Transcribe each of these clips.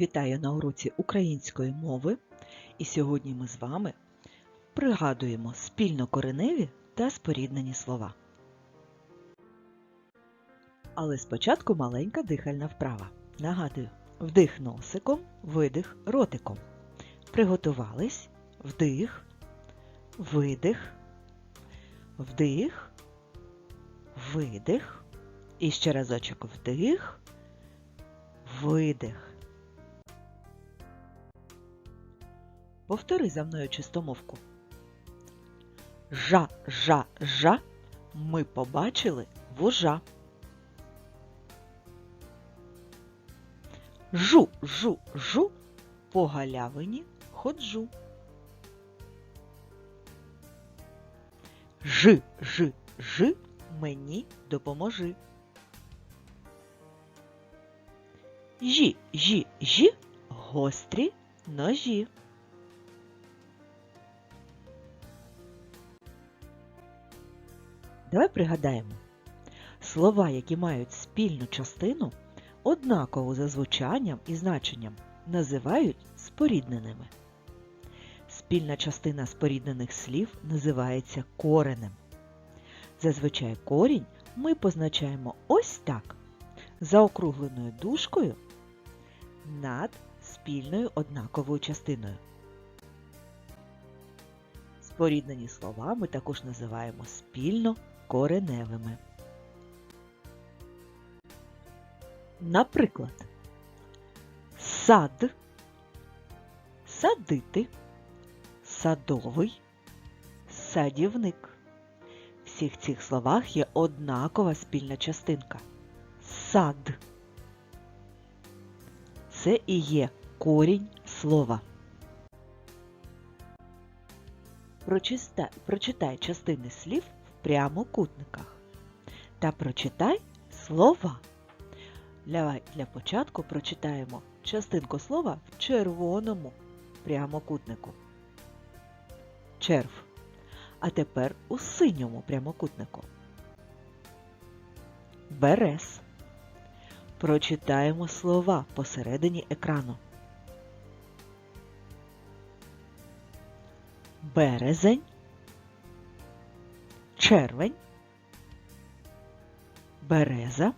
Вітаю на уроці української мови. І сьогодні ми з вами пригадуємо спільнокореневі та споріднені слова. Але спочатку маленька дихальна вправа. Нагадую, вдих носиком, видих ротиком. Приготувались. Вдих, видих, вдих, видих. І ще разочок вдих, видих. Повтори за мною чистомовку. Жа, жа, жа. Ми побачили вужа. Жу, жу, жу. По галявині ходжу. Жи, жи, жи. Мені допоможи. Жі, жі, жі. Гострі ножі. Давай пригадаємо. Слова, які мають спільну частину, однаково за звучанням і значенням, називають спорідненими. Спільна частина споріднених слів називається коренем. Зазвичай корінь ми позначаємо ось так, заокругленою дужкою над спільною однаковою частиною. Споріднені слова ми також називаємо спільно кореневими. Наприклад, сад, садити, садовий, садівник. В всіх цих словах є однакова спільна частинка сад. Це і є корінь слова. Прочитай, прочитай частини слів прямокутниках та прочитай слова. Для, для початку прочитаємо частинку слова в червоному прямокутнику. Черв. А тепер у синьому прямокутнику. Берез. Прочитаємо слова посередині екрану. березень, червень, береза,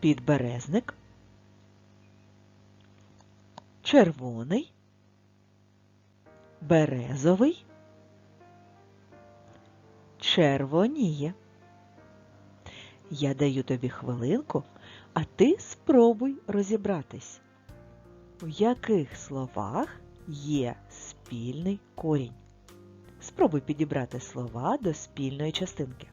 підберезник, червоний, березовий, червоніє. Я даю тобі хвилинку, а ти спробуй розібратись. В яких словах є спільний корінь? Спробуй підібрати слова до спільної частинки.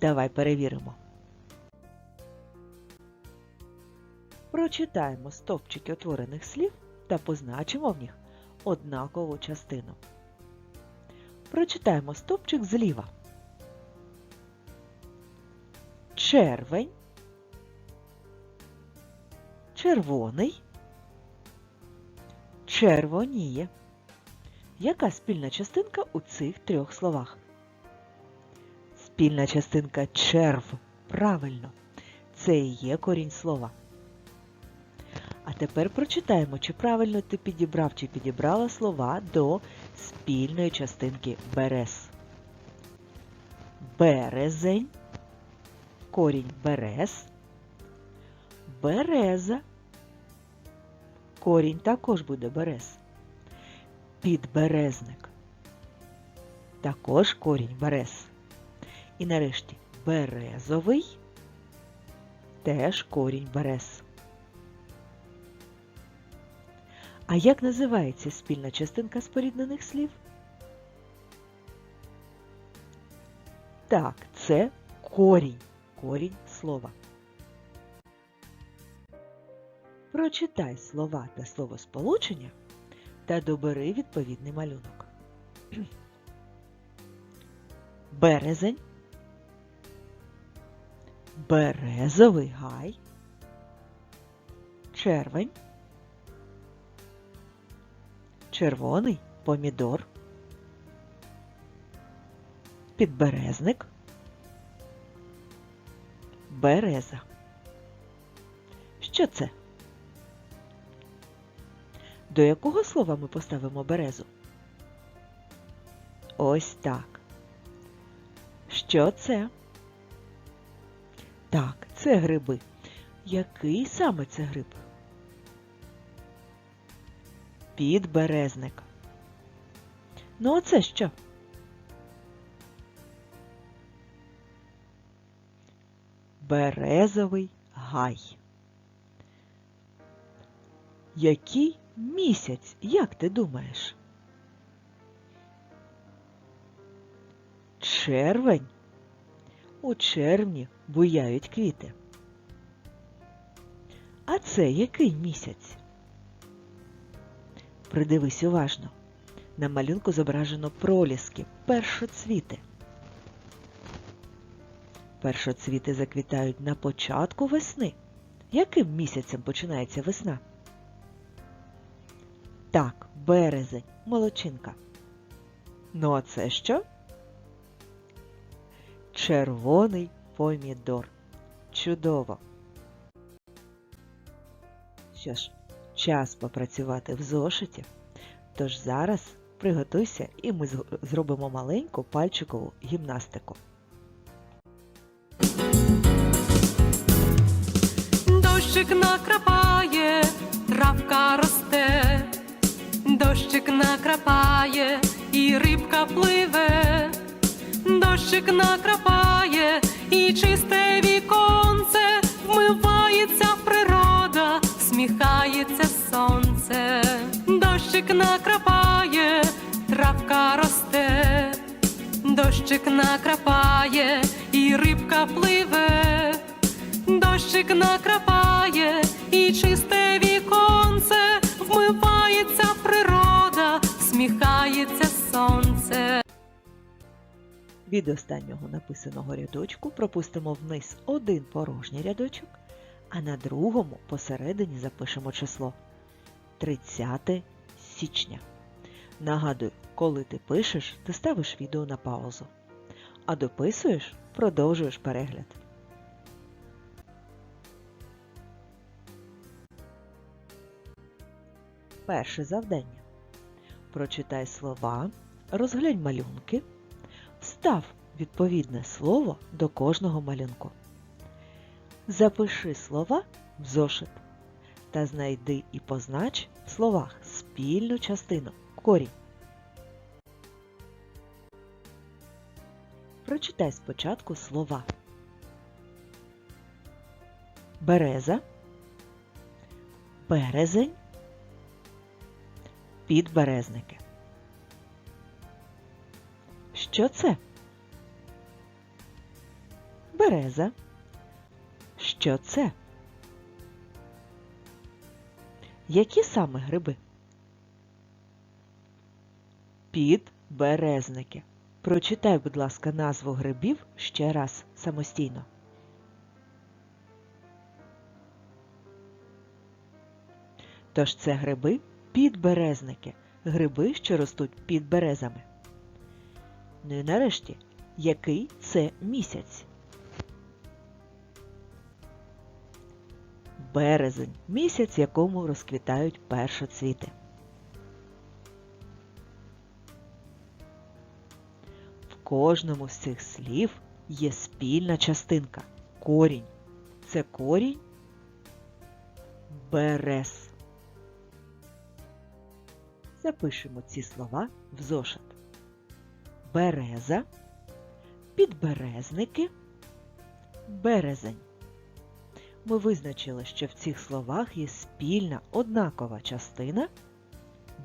Давай перевіримо. Прочитаємо стовпчики утворених слів та позначимо в них однакову частину. Прочитаємо стопчик зліва. Червень, червоний, червоніє. Яка спільна частинка у цих трьох словах? Спільна частинка черв. Правильно. Це і є корінь слова. Тепер прочитаємо, чи правильно ти підібрав чи підібрала слова до спільної частинки берез. Березень, корінь берез, береза, корінь також буде берез. Підберезник. Також корінь берез. І нарешті березовий, теж корінь берез. А як називається спільна частинка споріднених слів? Так, це корінь. Корінь слова. Прочитай слова та словосполучення та добери відповідний малюнок. Березень, березовий гай, червень, червоний помідор, підберезник, береза. Що це? До якого слова ми поставимо березу? Ось так. Що це? Так, це гриби. Який саме це гриб? Підберезник. Ну, оце що? Березовий гай. Який місяць, як ти думаєш? Червень. У червні буяють квіти. А це який місяць? Придивись уважно. На малюнку зображено проліски, першоцвіти. Першоцвіти заквітають на початку весни. Яким місяцем починається весна? Так, березень, молодчинка. Ну а це що? Червоний помідор. Чудово. Що ж, час попрацювати в зошиті. Тож зараз приготуйся і ми зробимо маленьку пальчикову гімнастику. Дощик накрапає, травка росте, дощик накрапає, і рибка пливе, дощик накрапає, і чисте віконце, вмивається природа, сонце, дощик накрапає, травка росте, дощик накрапає, і рибка пливе. Дощик накрапає і чисте віконце, вмивається природа, сміхається сонце. Від останнього написаного рядочку пропустимо вниз один порожній рядочок, а на другому посередині запишемо число 30 січня. Нагадую, коли ти пишеш, ти ставиш відео на паузу, а дописуєш, продовжуєш перегляд. Перше завдання. Прочитай слова, розглянь малюнки, встав відповідне слово до кожного малюнку. Запиши слова в зошит та знайди і познач в словах спільну частину корінь. Прочитай спочатку слова. Береза, березень, підберезники. Що це? Береза. Що це? Які саме гриби? Підберезники. Прочитай, будь ласка, назву грибів ще раз самостійно. Тож це гриби підберезники, гриби, що ростуть під березами. Ну і нарешті, який це місяць? Березень місяць, якому розквітають першоцвіти. Кожному з цих слів є спільна частинка корінь. Це корінь берез. Запишемо ці слова в зошит. Береза, підберезники, березень. Ми визначили, що в цих словах є спільна однакова частина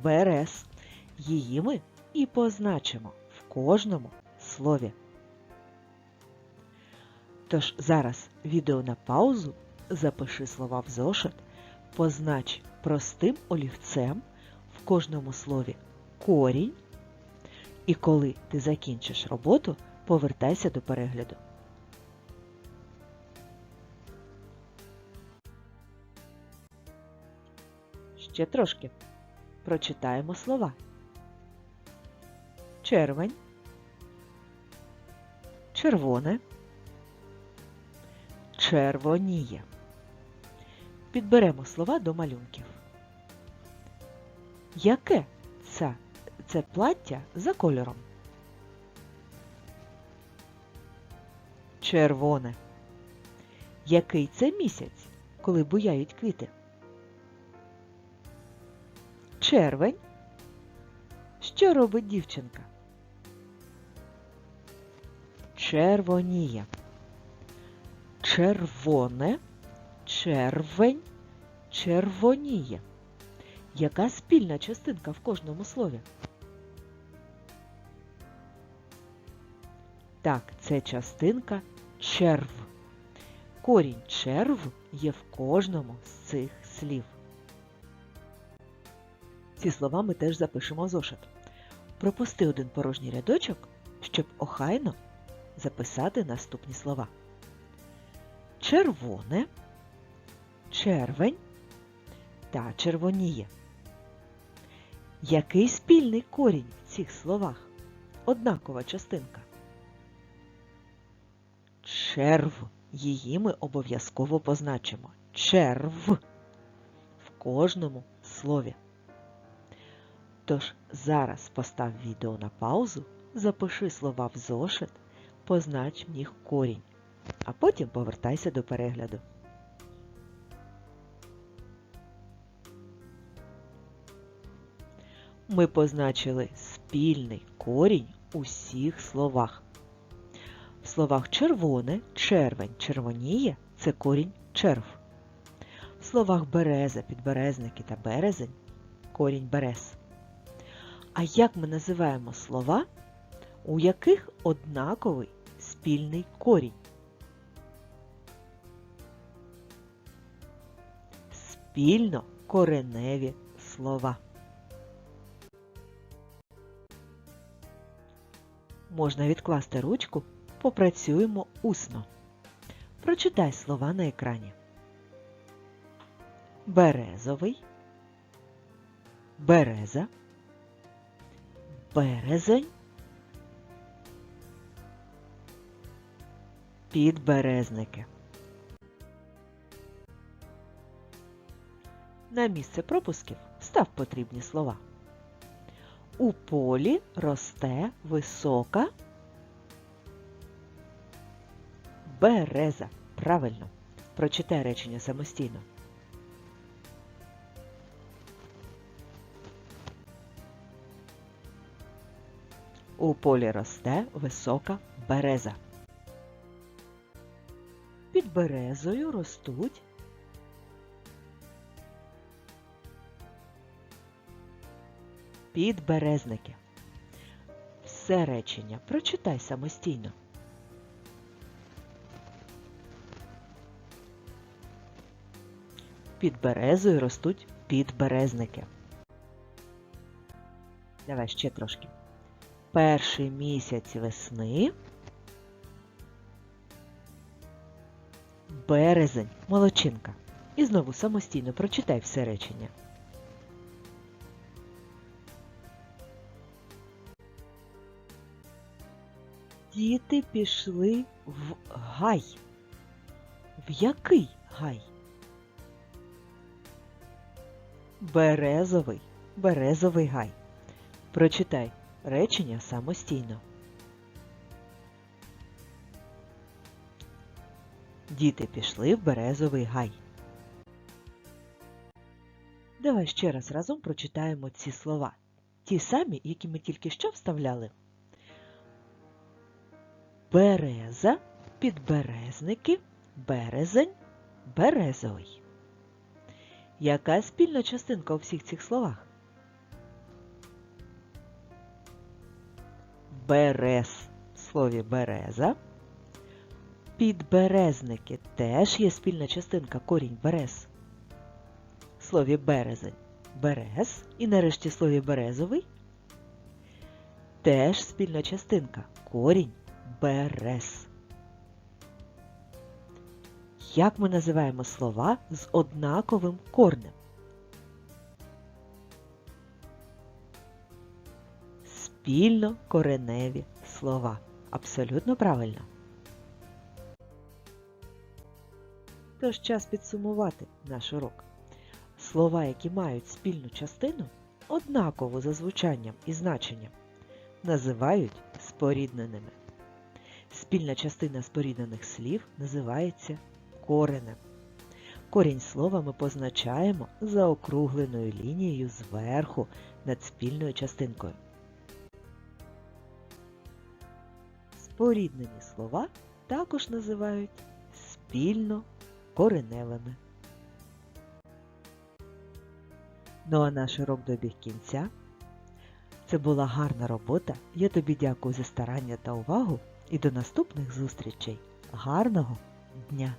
берез. Її ми і позначимо в кожному слові. Тож зараз відео на паузу, запиши слова в зошит, познач простим олівцем в кожному слові корінь. І коли ти закінчиш роботу, повертайся до перегляду. Ще трошки. прочитаємо слова. Червень, червоне, червоніє. Підберемо слова до малюнків. Яке це, це плаття за кольором? Червоне. Який це місяць, коли буяють квіти? Червень. Що робить дівчинка? Червоніє. Червоне, червень, червоніє. Яка спільна частинка в кожному слові? Так, це частинка черв. Корінь черв є в кожному з цих слів. Ці слова ми теж запишемо зошит. Пропусти один порожній рядочок, щоб охайно записати наступні слова. Червоне, червень та червоніє. Який спільний корінь в цих словах? Однакова частинка. Черв. Її ми обов'язково позначимо. Черв в кожному слові. Тож зараз постав відео на паузу, запиши слова в зошит, познач в них корінь, а потім повертайся до перегляду. Ми позначили спільний корінь у всіх словах. В словах червоне, червень, червоніє це корінь черв. В словах береза, підберезники та березень корінь берез. А як ми називаємо слова, у яких однаковий спільний корінь? Спільно кореневі слова. Можна відкласти ручку, попрацюємо усно. Прочитай слова на екрані. Березовий, береза, березень, підберезники. На місце пропусків став потрібні слова. У полі росте висока береза. Правильно. Прочитай речення самостійно. У полі росте висока береза. Під березою ростуть підберезники. Все речення прочитай самостійно. Під березою ростуть підберезники. Давай ще трошки. Перший місяць весни. Березень, молодчинка. І знову самостійно прочитай все речення. Діти пішли в гай. В який гай? Березовий, березовий гай. Прочитай речення самостійно. Діти пішли в березовий гай. Давай ще раз разом прочитаємо ці слова. Ті самі, які ми тільки що вставляли. Береза, підберезники, березень, березовий. Яка спільна частинка у всіх цих словах? Берез в слові береза. Підберезники теж є спільна частинка корінь берез. Слові березень берез. І нарешті слові березовий теж спільна частинка корінь берез. Як ми називаємо слова з однаковим корнем? спільно кореневі слова. Абсолютно правильно. Тож час підсумувати наш урок. Слова, які мають спільну частину, однакову за звучанням і значенням, називають спорідненими. Спільна частина споріднених слів називається коренем. Корінь слова ми позначаємо заокругленою лінією зверху над спільною частинкою. Споріднені слова також називають спільно кореневими. Ну а наш урок добіг кінця. Це була гарна робота. Я тобі дякую за старання та увагу і до наступних зустрічей. Гарного дня!